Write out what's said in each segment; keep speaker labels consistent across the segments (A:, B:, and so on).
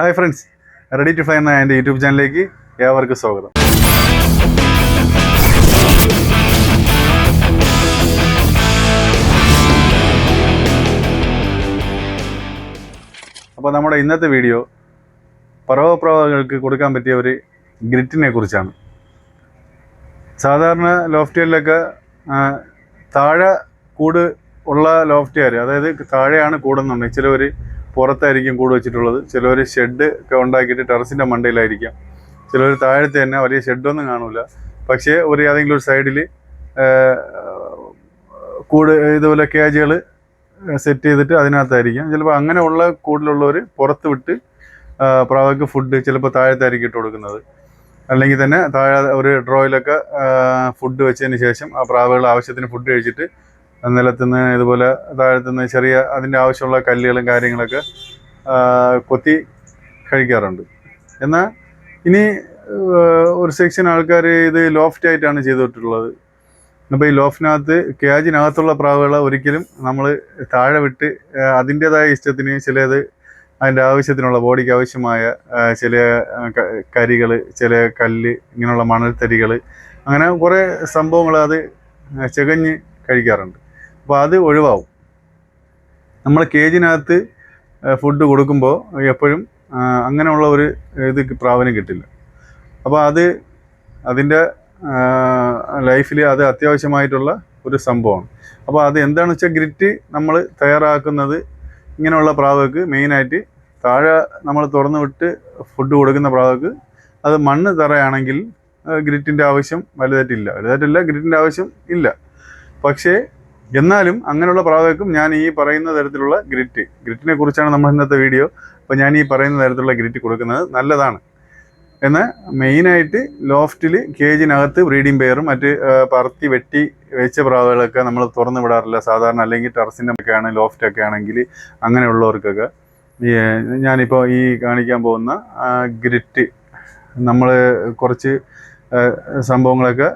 A: Hi friends ready to fly എന്ന എന്റെ YouTube ചാനലിലേക്ക് ഏവർക്കും സ്വാഗതം. അപ്പോൾ നമ്മുടെ ഇന്നത്തെ വീഡിയോ പറവപ്രവകൾക്ക് കൊടുക്കാൻ പറ്റിയ ഒരു ഗ്രിറ്റിനെ കുറിച്ചാണ്. സാധാരണ ലോഫ്റ്റുകളിലൊക്കെ താഴെ കൂട് ഉള്ള ലോഫ്റ്റുകാർ അതായത് താഴെയാണ് കൂടുന്നുണ്ടെങ്കിൽ ചിലവർ പുറത്തായിരിക്കും കൂട് വെച്ചിട്ടുള്ളത്. ചിലവർ ഷെഡ് ഒക്കെ ഉണ്ടാക്കിയിട്ട് ടെറസിന്റെ മണ്ടയിലായിരിക്കാം. ചിലവർ താഴത്തെ തന്നെ വലിയ ഷെഡൊന്നും കാണൂല. പക്ഷേ ഒരു ഏതെങ്കിലും ഒരു സൈഡിൽ കൂട് ഇതുപോലെ കേജുകൾ സെറ്റ് ചെയ്തിട്ട് അതിനകത്തായിരിക്കാം. ചിലപ്പോൾ അങ്ങനെയുള്ള കൂടുതലുള്ളവർ പുറത്ത് വിട്ട് പ്രാവക്ക് ഫുഡ് ചിലപ്പോൾ താഴത്തായിരിക്കും ഇട്ട് കൊടുക്കുന്നത്. അല്ലെങ്കിൽ തന്നെ താഴെ ഒരു ഡ്രോയിലൊക്കെ ഫുഡ് വെച്ചതിന് ശേഷം ആ പ്രാവുകൾ ആവശ്യത്തിന് ഫുഡ് കഴിച്ചിട്ട് നിലത്തുനിന്ന് ഇതുപോലെ താഴത്തുനിന്ന് ചെറിയ അതിന്റെ ആവശ്യമുള്ള കല്ലുകളും കാര്യങ്ങളൊക്കെ കൊത്തി കഴിക്കാറുണ്ട്. എന്നാൽ ഇനി ഒരു സെക്ഷൻ ആൾക്കാർ ഇത് ലോഫ്റ്റ് ആയിട്ടാണ് ചെയ്തിട്ടുള്ളത് അപ്പോൾ ഈ ലോഫ്റ്റിനകത്ത് ക്യാജിനകത്തുള്ള പ്രാവുകളെ ഒരിക്കലും നമ്മൾ താഴെ വിട്ട് അതിന്റെതായ അതിന്റേതായ ഇഷ്ടത്തിന് ചിലത് അതിന്റെ ആവശ്യത്തിനുള്ള ബോഡിക്ക് ആവശ്യമായ ചില കരികൾ ചില കല്ല് ഇങ്ങനെയുള്ള മണൽത്തരികൾ അങ്ങനെ കുറേ സംഭവങ്ങൾ അത് ചികഞ്ഞ് കഴിക്കാറുണ്ട്. അപ്പോൾ അത് ഒഴിവാകും നമ്മൾ കേജിനകത്ത് ഫുഡ് കൊടുക്കുമ്പോൾ എപ്പോഴും അങ്ങനെയുള്ള ഒരു ഇത് പ്രാവനം കിട്ടില്ല. അപ്പോൾ അത് അതിന്റെ ലൈഫിൽ അത് അത്യാവശ്യമായിട്ടുള്ള ഒരു സംഭവമാണ്. അപ്പോൾ അത് എന്താണെന്ന് വെച്ചാൽ ഗ്രിറ്റ് നമ്മൾ തയ്യാറാക്കുന്നത് ഇങ്ങനെയുള്ള പ്രാവുകൾക്ക് മെയിനായിട്ട് താഴെ നമ്മൾ തുറന്നു വിട്ട് ഫുഡ് കൊടുക്കുന്ന പ്രാവുകൾക്ക് അത് മണ്ണ് തറയാണെങ്കിൽ ഗ്രിറ്റിന്റെ ആവശ്യം വലുതായിട്ടില്ല. വലുതായിട്ടില്ല ഗ്രിറ്റിന്റെ ആവശ്യം ഇല്ല. പക്ഷേ എന്നാലും അങ്ങനെയുള്ള പ്രാവുകൾക്കും ഞാൻ ഈ പറയുന്ന തരത്തിലുള്ള ഗ്രിറ്റ് ഗ്രിറ്റിനെ കുറിച്ചാണ് നമ്മൾ ഇന്നത്തെ വീഡിയോ അപ്പോൾ ഞാൻ ഈ പറയുന്ന തരത്തിലുള്ള ഗ്രിറ്റ് കൊടുക്കുന്നത് നല്ലതാണ്. എന്നാൽ മെയിനായിട്ട് ലോഫ്റ്റിൽ കേജിനകത്ത് ബ്രീഡിംഗ് പെയറും മറ്റ് പറത്തി വെട്ടി വെച്ച പ്രാവുകളൊക്കെ നമ്മൾ തുറന്നു വിടാറില്ല. സാധാരണ അല്ലെങ്കിൽ ടെറസിന്റെ ഒക്കെ ആണ് ലോഫ്റ്റൊക്കെ ആണെങ്കിൽ അങ്ങനെയുള്ളവർക്കൊക്കെ. ഞാനിപ്പോൾ ഈ കാണിക്കാൻ പോകുന്ന ഗ്രിറ്റ് നമ്മൾ കുറച്ച് സംഭവങ്ങളൊക്കെ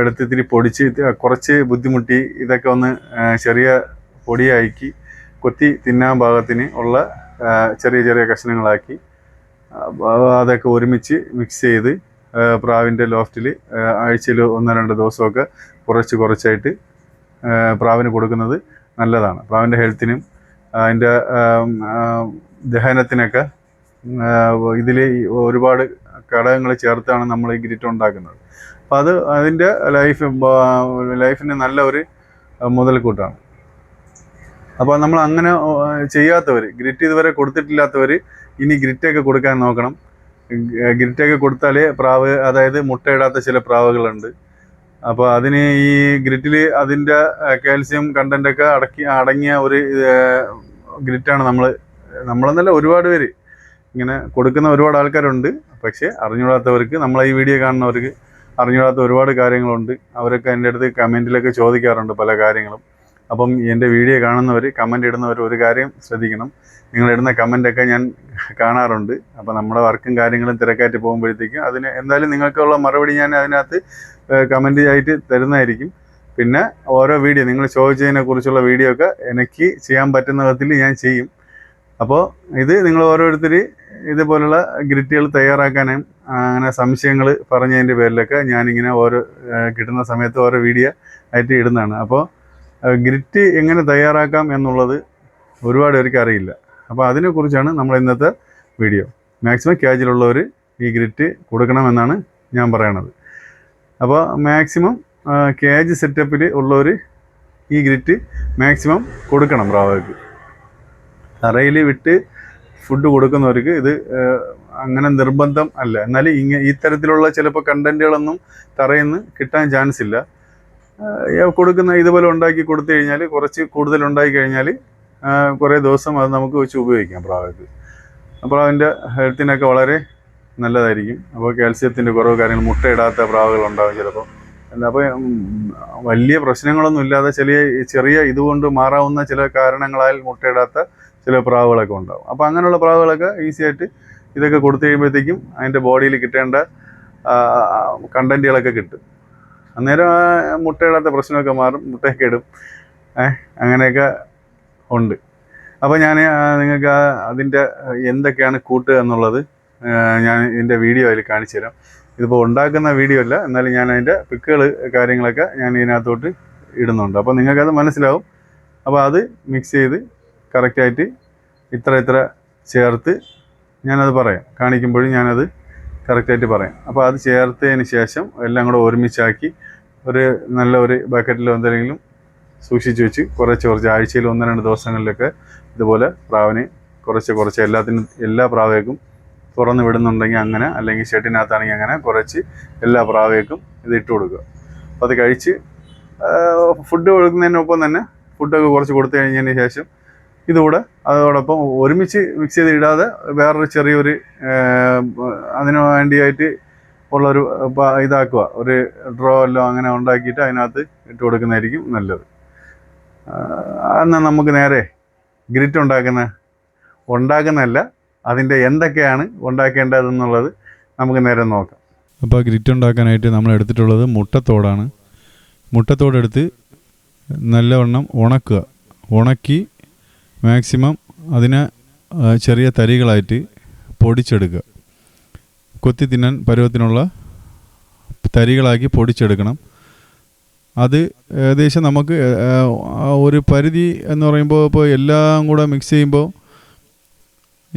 A: എടുത്ത് ഇത്തിരി പൊടിച്ച് കുറച്ച് ബുദ്ധിമുട്ടി ഇതൊക്കെ ഒന്ന് ചെറിയ പൊടിയാക്കി കൊത്തി തിന്നാൻ ഭാഗത്തിന് ഉള്ള ചെറിയ ചെറിയ കഷ്ണങ്ങളാക്കി അതൊക്കെ ഒരുമിച്ച് മിക്സ് ചെയ്ത് പ്രാവിന്റെ ലോഫ്റ്റിൽ ആഴ്ചയിൽ ഒന്നോ രണ്ടോ ദിവസമൊക്കെ കുറച്ച് കുറച്ചായിട്ട് പ്രാവിന് കൊടുക്കുന്നത് നല്ലതാണ്. പ്രാവിന്റെ ഹെൽത്തിനും അതിന്റെ ദഹനത്തിനൊക്കെ ഇതിൽ ഒരുപാട് ഘടകങ്ങൾ ചേർത്താണ് നമ്മൾ ഈ ഗ്രിറ്റ് ഉണ്ടാക്കുന്നത്. അപ്പോൾ അത് അതിന്റെ ലൈഫ് ലൈഫിന് നല്ല ഒരു മുതൽക്കൂട്ടാണ്. അപ്പോൾ നമ്മൾ അങ്ങനെ ചെയ്യാത്തവർ ഗ്രിറ്റ് ഇതുവരെ കൊടുത്തിട്ടില്ലാത്തവർ ഇനി ഗ്രിറ്റൊക്കെ കൊടുക്കാൻ നോക്കണം. ഗ്രിറ്റൊക്കെ കൊടുത്താലേ പ്രാവ് അതായത് മുട്ടയിടാത്ത ചില പ്രാവുകളുണ്ട്. അപ്പോൾ അതിന് ഈ ഗ്രിറ്റിൽ അതിന്റെ കാൽസ്യം കണ്ടന്റൊക്കെ അടക്കി അടങ്ങിയ ഒരു ഗ്രിറ്റാണ് നമ്മൾ നമ്മളെന്നല്ല ഒരുപാട് പേര്. ഇങ്ങനെ കൊടുക്കുന്ന ഒരുപാട് ആൾക്കാരുണ്ട്. പക്ഷേ അറിഞ്ഞുകൂടാത്തവർക്ക് നമ്മളെ ഈ വീഡിയോ കാണുന്നവർക്ക് അറിഞ്ഞുകൂടാത്ത ഒരുപാട് കാര്യങ്ങളുണ്ട്. അവരൊക്കെ എന്റെ അടുത്ത് കമന്റിലൊക്കെ ചോദിക്കാറുണ്ട് പല കാര്യങ്ങളും. അപ്പം എന്റെ വീഡിയോ കാണുന്നവർ കമന്റ് ഇടുന്നവർ ഒരു കാര്യം ശ്രദ്ധിക്കണം. നിങ്ങൾ ഇടുന്ന കമന്റൊക്കെ ഞാൻ കാണാറുണ്ട്. അപ്പോൾ നമ്മുടെ വർക്കും കാര്യങ്ങളും തിരക്കായിട്ട് പോകുമ്പോഴത്തേക്കും അതിന് എന്തായാലും നിങ്ങൾക്കുള്ള മറുപടി ഞാൻ അതിനകത്ത് കമന്റ് ആയിട്ട് തരുന്നതായിരിക്കും. പിന്നെ ഓരോ വീഡിയോ നിങ്ങൾ ചോദിച്ചതിനെ കുറിച്ചുള്ള വീഡിയോ ഒക്കെ എനിക്ക് ചെയ്യാൻ പറ്റുന്ന വിധത്തിൽ ഞാൻ ചെയ്യും. അപ്പോൾ ഇത് നിങ്ങൾ ഓരോരുത്തർ ഇതുപോലുള്ള ഗ്രിറ്റുകൾ തയ്യാറാക്കാനും അങ്ങനെ സംശയങ്ങൾ പറഞ്ഞതിന്റെ പേരിലൊക്കെ ഞാനിങ്ങനെ ഓരോ കിട്ടുന്ന സമയത്ത് ഓരോ വീഡിയോ ആയിട്ട് ഇടുന്നതാണ്. അപ്പോൾ ഗ്രിറ്റ് എങ്ങനെ തയ്യാറാക്കാം എന്നുള്ളത് ഒരുപാട് പേർക്ക് അറിയില്ല. അപ്പോൾ അതിനെക്കുറിച്ചാണ് നമ്മൾ ഇന്നത്തെ വീഡിയോ. മാക്സിമം ക്യാജിലുള്ളവർ ഈ ഗ്രിറ്റ് കൊടുക്കണമെന്നാണ് ഞാൻ പറയണത്. അപ്പോൾ മാക്സിമം കേജ് സെറ്റപ്പിൽ ഉള്ളവർ ഈ ഗ്രിറ്റ് മാക്സിമം കൊടുക്കണം പ്രാവർക്ക് തറയിൽ വിട്ട് ഫുഡ് കൊടുക്കുന്നവർക്ക് ഇത് അങ്ങനെ നിർബന്ധം അല്ല. എന്നാൽ ഇങ്ങ ഇത്തരത്തിലുള്ള ചിലപ്പോൾ കണ്ടന്റുകളൊന്നും തറയിൽ നിന്ന് കിട്ടാൻ ചാൻസ് ഇല്ല. കൊടുക്കുന്ന ഇതുപോലെ ഉണ്ടാക്കി കൊടുത്തു കഴിഞ്ഞാൽ കുറച്ച് കൂടുതൽ ഉണ്ടാക്കി കഴിഞ്ഞാൽ കുറേ ദിവസം അത് നമുക്ക് വെച്ച് ഉപയോഗിക്കാം പ്രാവക്ക്. അപ്പോൾ അതിന്റെ ഹെൽത്തിനൊക്കെ വളരെ നല്ലതായിരിക്കും. അപ്പോൾ കാൽസ്യത്തിന്റെ കുറവ് കാര്യങ്ങൾ മുട്ടയിടാത്ത പ്രാവുകളുണ്ടാകും ചിലപ്പോൾ അപ്പോൾ വലിയ പ്രശ്നങ്ങളൊന്നും ഇല്ലാതെ ചെറിയ ചെറിയ ഇതുകൊണ്ട് മാറാവുന്ന ചില കാരണങ്ങളാൽ മുട്ടയിടാത്ത ചില പ്രാവുകളൊക്കെ ഉണ്ടാവും. അപ്പോൾ അങ്ങനെയുള്ള പ്രാവുകളൊക്കെ ഈസി ആയിട്ട് ഇതൊക്കെ കൊടുത്തു കഴിയുമ്പോഴത്തേക്കും അതിന്റെ ബോഡിയിൽ കിട്ടേണ്ട കണ്ടന്റുകളൊക്കെ കിട്ടും. അന്നേരം മുട്ടയിടാത്ത പ്രശ്നമൊക്കെ മാറും മുട്ടയൊക്കെ ഇടും. അങ്ങനെയൊക്കെ ഉണ്ട്. അപ്പോൾ ഞാൻ നിങ്ങൾക്ക് അതിന്റെ എന്തൊക്കെയാണ് കൂട്ടുക എന്നുള്ളത് ഞാൻ ഇതിന്റെ വീഡിയോ അതിൽ കാണിച്ചു തരാം. ഇതിപ്പോൾ ഉണ്ടാക്കുന്ന വീഡിയോ അല്ല എന്നാലും ഞാൻ അതിന്റെ പിക്കുകൾ കാര്യങ്ങളൊക്കെ ഞാൻ ഇതിനകത്തോട്ട് ഇടുന്നുണ്ട്. അപ്പോൾ നിങ്ങൾക്കത് മനസ്സിലാവും. അപ്പോൾ അത് മിക്സ് ചെയ്ത് കറക്റ്റായിട്ട് ഇത്ര ഇത്ര ചേർത്ത് ഞാനത് പറയാം. കാണിക്കുമ്പോഴും ഞാനത് കറക്റ്റായിട്ട് പറയാം. അപ്പോൾ അത് ചേർത്തതിന് ശേഷം എല്ലാം കൂടെ ഒരുമിച്ചാക്കി ഒരു നല്ല ഒരു ബക്കറ്റിലോ എന്തെങ്കിലും സൂക്ഷിച്ച് വെച്ച് കുറച്ച് കുറച്ച് ആഴ്ചയിൽ ഒന്ന് രണ്ട് ദിവസങ്ങളിലൊക്കെ ഇതുപോലെ പ്രാവിനെ കുറച്ച് കുറച്ച് എല്ലാത്തിനും എല്ലാ പ്രാവേക്കും തുറന്ന് വിടുന്നുണ്ടെങ്കിൽ അങ്ങനെ അല്ലെങ്കിൽ ഷെഡിനകത്താണെങ്കിൽ അങ്ങനെ കുറച്ച് എല്ലാ പ്രാവേക്കും ഇത് ഇട്ട് കൊടുക്കുക. അപ്പോൾ അത് കഴിച്ച് ഫുഡ് കൊടുക്കുന്നതിനൊപ്പം തന്നെ ഫുഡൊക്കെ കുറച്ച് കൊടുത്തു കഴിഞ്ഞതിന് ശേഷം ഇതുകൂടെ അതോടൊപ്പം ഒരുമിച്ച് മിക്സ് ചെയ്ത് ഇടാതെ വേറൊരു ചെറിയൊരു അതിനു വേണ്ടിയായിട്ട് ഉള്ളൊരു ഇതാക്കുക. ഒരു ഡ്രോ എല്ലാം അങ്ങനെ ഉണ്ടാക്കിയിട്ട് അതിനകത്ത് ഇട്ട് കൊടുക്കുന്നതായിരിക്കും നല്ലത്. എന്നാൽ നമുക്ക് നേരെ ഗ്രിറ്റ് ഉണ്ടാക്കുന്ന ഉണ്ടാക്കുന്നതല്ല അതിന്റെ എന്തൊക്കെയാണ് ഉണ്ടാക്കേണ്ടതെന്നുള്ളത് നമുക്ക് നേരെ നോക്കാം.
B: അപ്പോൾ ഗ്രിറ്റ് ഉണ്ടാക്കാനായിട്ട് നമ്മൾ എടുത്തിട്ടുള്ളത് മുട്ടത്തോടാണ്. മുട്ടത്തോടെടുത്ത് നല്ലവണ്ണം ഉണക്കുക. ഉണക്കി മാക്സിമം അതിനെ ചെറിയ തരികളായിട്ട് പൊടിച്ചെടുക്കുക. കൊത്തി തിന്നാൻ പരുവത്തിനുള്ള തരികളാക്കി പൊടിച്ചെടുക്കണം. അത് ഏകദേശം നമുക്ക് ഒരു പരിധി എന്ന് പറയുമ്പോൾ ഇപ്പോൾ എല്ലാം കൂടെ മിക്സ് ചെയ്യുമ്പോൾ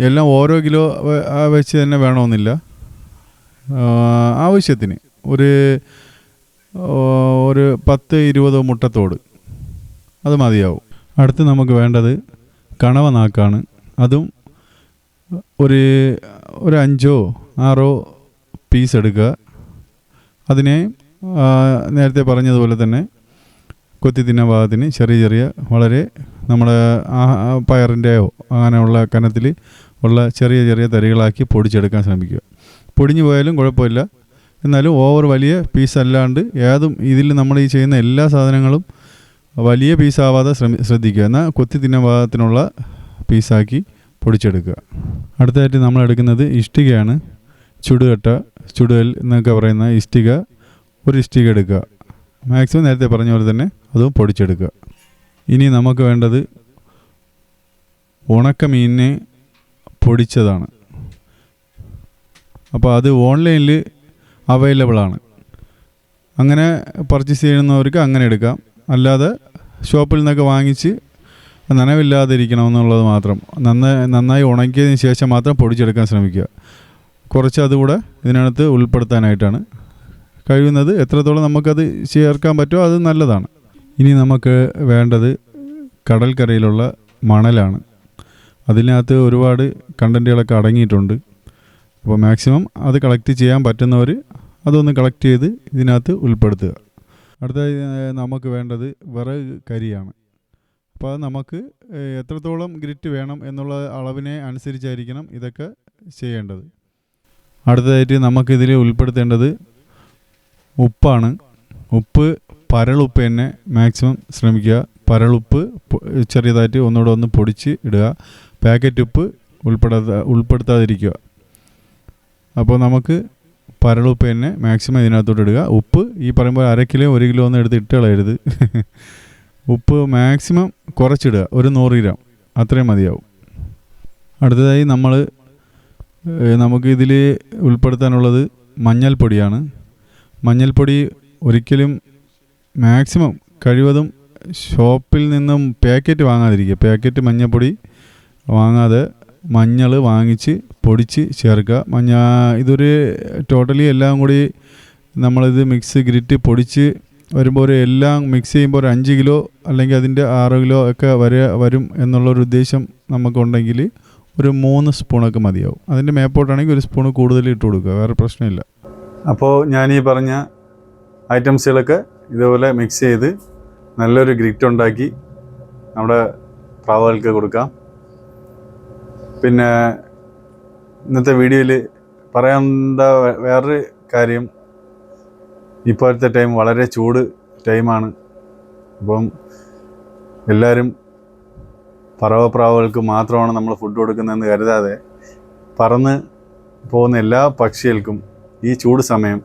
B: എല്ലാം ഓരോ കിലോ വെച്ച് തന്നെ വേണമെന്നില്ല. ആവശ്യത്തിന് ഒരു ഒരു പത്ത് ഇരുപത് മുട്ടത്തോട് അത് മതിയാവും. അടുത്ത് നമുക്ക് വേണ്ടത് കണവ നാക്കാണ്. അതും ഒരു ഒരു അഞ്ചോ ആറോ പീസ് എടുക്കുക. അതിനെ നേരത്തെ പറഞ്ഞതുപോലെ തന്നെ കൊത്തി തിന്ന ഭാഗത്തിന് ചെറിയ ചെറിയ വളരെ നമ്മുടെ പയറിന്റെയോ അങ്ങനെയുള്ള കനത്തിൽ ഉള്ള ചെറിയ ചെറിയ തരികളാക്കി പൊടിച്ചെടുക്കാൻ ശ്രമിക്കുക. പൊടിഞ്ഞു പോയാലും കുഴപ്പമില്ല. എന്നാലും ഓവർ വലിയ പീസ് അല്ലാണ്ട് ഏതും ഇതിൽ നമ്മൾ ഈ ചെയ്യുന്ന എല്ലാ സാധനങ്ങളും വലിയ പീസാവാതെ ശ്രമി ശ്രദ്ധിക്കുക. എന്നാൽ കൊത്തി തിന്നാൻ ഭാഗത്തിനുള്ള പീസാക്കി പൊടിച്ചെടുക്കുക. അടുത്തതായിട്ട് നമ്മൾ എടുക്കുന്നത് ഇഷ്ടികയാണ്. ചുടുകട്ട ചുടുകൽ എന്നൊക്കെ പറയുന്ന ഇഷ്ടിക. ഒരു ഇഷ്ടിക എടുക്കുക. മാക്സിമം നേരത്തെ പറഞ്ഞ പോലെ തന്നെ അതും പൊടിച്ചെടുക്കുക. ഇനി നമുക്ക് വേണ്ടത് ഉണക്കമീനിനെ പൊടിച്ചതാണ്. അപ്പോൾ അത് ഓൺലൈനിൽ അവൈലബിളാണ്. അങ്ങനെ പർച്ചേസ് ചെയ്യുന്നവർക്ക് അങ്ങനെ എടുക്കാം. അല്ലാതെ ഷോപ്പിൽ നിന്നൊക്കെ വാങ്ങിച്ച് നനവില്ലാതിരിക്കണമെന്നുള്ളത് മാത്രം. നന്നായി നന്നായി ഉണക്കിയതിന് ശേഷം മാത്രം പൊടിച്ചെടുക്കാൻ ശ്രമിക്കുക. കുറച്ച് അതുകൂടെ ഇതിനകത്ത് ഉൾപ്പെടുത്താനായിട്ടാണ്. കഴിയുന്നത് എത്രത്തോളം നമുക്കത് ചേർക്കാൻ പറ്റുമോ അത് നല്ലതാണ്. ഇനി നമുക്ക് വേണ്ടത് കടൽക്കരയിലുള്ള മണലാണ്. അതിനകത്ത് ഒരുപാട് കണ്ടന്റുകളൊക്കെ അടങ്ങിയിട്ടുണ്ട്. അപ്പോൾ മാക്സിമം അത് കളക്ട് ചെയ്യാൻ പറ്റുന്നവർ അതൊന്ന് കളക്ട് ചെയ്ത് ഇതിനകത്ത് ഉൾപ്പെടുത്തുക. അടുത്തതായി നമുക്ക് വേണ്ടത് വിറക് കരിയാണ്. അപ്പോൾ അത് നമുക്ക് എത്രത്തോളം ഗ്രിറ്റ് വേണം എന്നുള്ള അളവിനെ അനുസരിച്ചായിരിക്കണം ഇതൊക്കെ ചെയ്യേണ്ടത്. അടുത്തതായിട്ട് നമുക്കിതിൽ ഉൾപ്പെടുത്തേണ്ടത് ഉപ്പാണ്. ഉപ്പ് പരളുപ്പ് തന്നെ മാക്സിമം ശ്രമിക്കുക. പരളുപ്പ് ചെറിയതായിട്ട് ഒന്നുകൂടെ ഒന്ന് പൊടിച്ച് ഇടുക. പാക്കറ്റ് ഉപ്പ് ഉൾപ്പെടാത്ത ഉൾപ്പെടുത്താതിരിക്കുക. അപ്പോൾ നമുക്ക് പരളുപ്പ് തന്നെ മാക്സിമം ഇതിനകത്തോട്ട് ഇടുക. ഉപ്പ് ഈ പറയുമ്പോൾ അര കിലോ ഒരു കിലോ ഒന്നും എടുത്ത് ഇട്ട് കളയരുത്. ഉപ്പ് മാക്സിമം കുറച്ചിടുക. ഒരു നൂറ് ഗ്രാം. അത്രയും മതിയാവും. അടുത്തതായി നമ്മൾ നമുക്ക് ഇതിൽ ഉൾപ്പെടുത്താനുള്ളത് മഞ്ഞൾപ്പൊടിയാണ്. മഞ്ഞൾപ്പൊടി ഒരിക്കലും മാക്സിമം കഴിവതും ഷോപ്പിൽ നിന്നും പാക്കറ്റ് വാങ്ങാതിരിക്കുക. പാക്കറ്റ് മഞ്ഞൾപ്പൊടി വാങ്ങാതെ മഞ്ഞൾ വാങ്ങിച്ച് പൊടിച്ച് ചേർക്കുക. മഞ്ഞ ഇതൊരു ടോട്ടലി എല്ലാം കൂടി നമ്മളിത് മിക്സ് ഗ്രിറ്റ് പൊടിച്ച് വരുമ്പോൾ ഒരു എല്ലാം മിക്സ് ചെയ്യുമ്പോൾ ഒരു അഞ്ച് കിലോ അല്ലെങ്കിൽ അതിന്റെ ആറ് കിലോ ഒക്കെ വരെ വരും എന്നുള്ളൊരു ഉദ്ദേശം നമുക്കുണ്ടെങ്കിൽ ഒരു മൂന്ന് സ്പൂണൊക്കെ മതിയാവും. അതിന്റെ മേപ്പോട്ടാണെങ്കിൽ ഒരു സ്പൂൺ കൂടുതൽ ഇട്ട് കൊടുക്കുക. വേറെ പ്രശ്നമില്ല.
A: അപ്പോൾ ഞാൻ ഈ പറഞ്ഞ ഐറ്റംസുകളൊക്കെ ഇതുപോലെ മിക്സ് ചെയ്ത് നല്ലൊരു ഗ്രിറ്റ് ഉണ്ടാക്കി നമ്മുടെ പ്രാവുകൾക്ക് കൊടുക്കാം. പിന്നെ ഇന്നത്തെ വീഡിയോയിൽ പറയേണ്ട വേ- വേറൊരു കാര്യം ഇപ്പോഴത്തെ ടൈം വളരെ ചൂട് ടൈമാണ്. അപ്പം എല്ലാവരും പറവപ്രാവുകൾക്ക് മാത്രമാണ് നമ്മൾ ഫുഡ് കൊടുക്കുന്നതെന്ന് കരുതാതെ പറന്ന് പോകുന്ന എല്ലാ പക്ഷികൾക്കും ഈ ചൂട് സമയം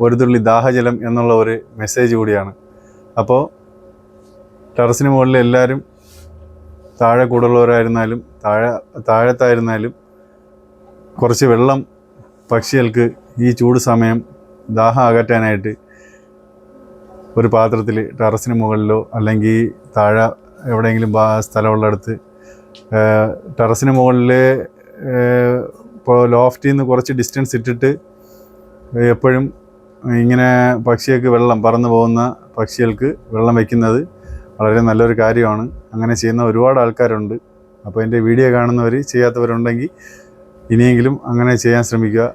A: ഒരു തുള്ളി ദാഹജലം എന്നുള്ള ഒരു മെസ്സേജ് കൂടിയാണ്. അപ്പോൾ ടെറസിന് മുകളിൽ എല്ലാവരും താഴെ കൂടുള്ളവരായിരുന്നാലും താഴെ താഴത്തായിരുന്നാലും കുറച്ച് വെള്ളം പക്ഷികൾക്ക് ഈ ചൂട് സമയം ദാഹം അകറ്റാനായിട്ട് ഒരു പാത്രത്തിൽ ടെറസിന് മുകളിലോ അല്ലെങ്കിൽ താഴെ എവിടെയെങ്കിലും സ്ഥലമുള്ളിടത്ത് ടെറസിന് മുകളിൽ ഇപ്പോൾ ലോഫ്റ്റിൽ നിന്ന് കുറച്ച് ഡിസ്റ്റൻസ് ഇട്ടിട്ട് എപ്പോഴും ഇങ്ങനെ പക്ഷികൾക്ക് വെള്ളം പറന്നു പോകുന്ന പക്ഷികൾക്ക് വെള്ളം വയ്ക്കുന്നത് വളരെ നല്ലൊരു കാര്യമാണ്. അങ്ങനെ ചെയ്യുന്ന ഒരുപാട് ആൾക്കാരുണ്ട്. അപ്പോൾ എന്റെ വീഡിയോ കാണുന്നവർ ചെയ്യാത്തവരുണ്ടെങ്കിൽ ഇനിയെങ്കിലും അങ്ങനെ ചെയ്യാൻ ശ്രമിക്കുക.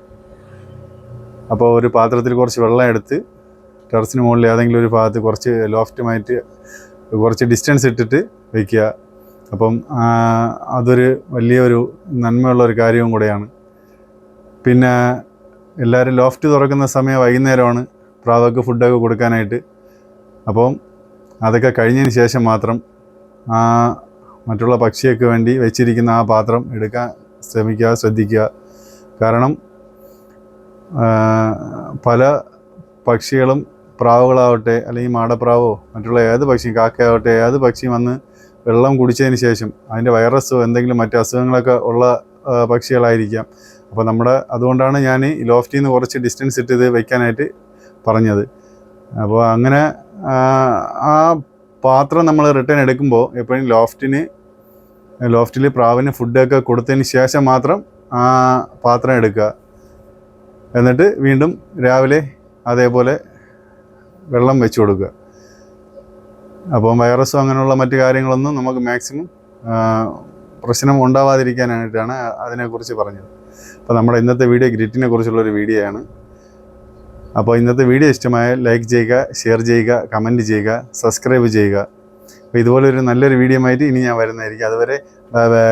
A: അപ്പോൾ ഒരു പാത്രത്തിൽ കുറച്ച് വെള്ളം എടുത്ത് ടെറസിന് മുകളിൽ ഏതെങ്കിലും ഒരു ഭാഗത്ത് കുറച്ച് ലോഫ്റ്റുമായിട്ട് കുറച്ച് ഡിസ്റ്റൻസ് ഇട്ടിട്ട് വയ്ക്കുക അപ്പം അതൊരു വലിയൊരു നന്മയുള്ള ഒരു കാര്യവും കൂടെയാണ്. പിന്നെ എല്ലാവരും ലോഫ്റ്റ് തുറക്കുന്ന സമയം വൈകുന്നേരമാണ്. പ്രാവക്ക് ഫുഡൊക്കെ കൊടുക്കാനായിട്ട്. അപ്പം അതൊക്കെ കഴിഞ്ഞതിന് ശേഷം മാത്രം ആ മറ്റുള്ള പക്ഷിയൊക്കെ വേണ്ടി വെച്ചിരിക്കുന്ന ആ പാത്രം എടുക്കാൻ ശ്രമിക്കുക ശ്രദ്ധിക്കുക. കാരണം പല പക്ഷികളും പ്രാവുകളാവട്ടെ അല്ലെങ്കിൽ മാടപ്രാവോ മറ്റുള്ള ഏത് പക്ഷിയും കാക്കയാവട്ടെ ഏത് പക്ഷിയും വന്ന് വെള്ളം കുടിച്ചതിന് ശേഷം അതിന്റെ വൈറസോ എന്തെങ്കിലും മറ്റ് അസുഖങ്ങളൊക്കെ ഉള്ള പക്ഷികളായിരിക്കാം. അപ്പോൾ നമ്മുടെ അതുകൊണ്ടാണ് ഞാൻ ഈ ലോഫ്റ്റിൽ നിന്ന് കുറച്ച് ഡിസ്റ്റൻസ് ഇട്ട് ഇത് വയ്ക്കാനായിട്ട് പറഞ്ഞത്. അപ്പോൾ അങ്ങനെ ആ, പാത്രം നമ്മൾ റിട്ടേൺ എടുക്കുമ്പോൾ എപ്പോഴും ലോഫ്റ്റിന് ലോഫ്റ്റിൽ പ്രാവിന് ഫുഡൊക്കെ കൊടുത്തതിന് ശേഷം മാത്രം ആ പാത്രം എടുക്കുക. എന്നിട്ട് വീണ്ടും രാവിലെ അതേപോലെ വെള്ളം വെച്ച് കൊടുക്കുക. അപ്പം വൈറസും അങ്ങനെയുള്ള മറ്റു കാര്യങ്ങളൊന്നും നമുക്ക് മാക്സിമം പ്രശ്നം ഉണ്ടാവാതിരിക്കാനായിട്ടാണ് അതിനെക്കുറിച്ച് പറഞ്ഞത്. അപ്പോൾ നമ്മുടെ ഇന്നത്തെ വീഡിയോ ഗ്രിറ്റിനെ കുറിച്ചുള്ളൊരു വീഡിയോ ആണ്. അപ്പോൾ ഇന്നത്തെ വീഡിയോ ഇഷ്ടമായ ലൈക്ക് ചെയ്യുക ഷെയർ ചെയ്യുക കമന്റ് ചെയ്യുക സബ്സ്ക്രൈബ് ചെയ്യുക. അപ്പോൾ ഇതുപോലൊരു നല്ലൊരു വീഡിയോ ആയിട്ട് ഇനി ഞാൻ വരുന്നതായിരിക്കും. അതുവരെ ബൈ ബൈ.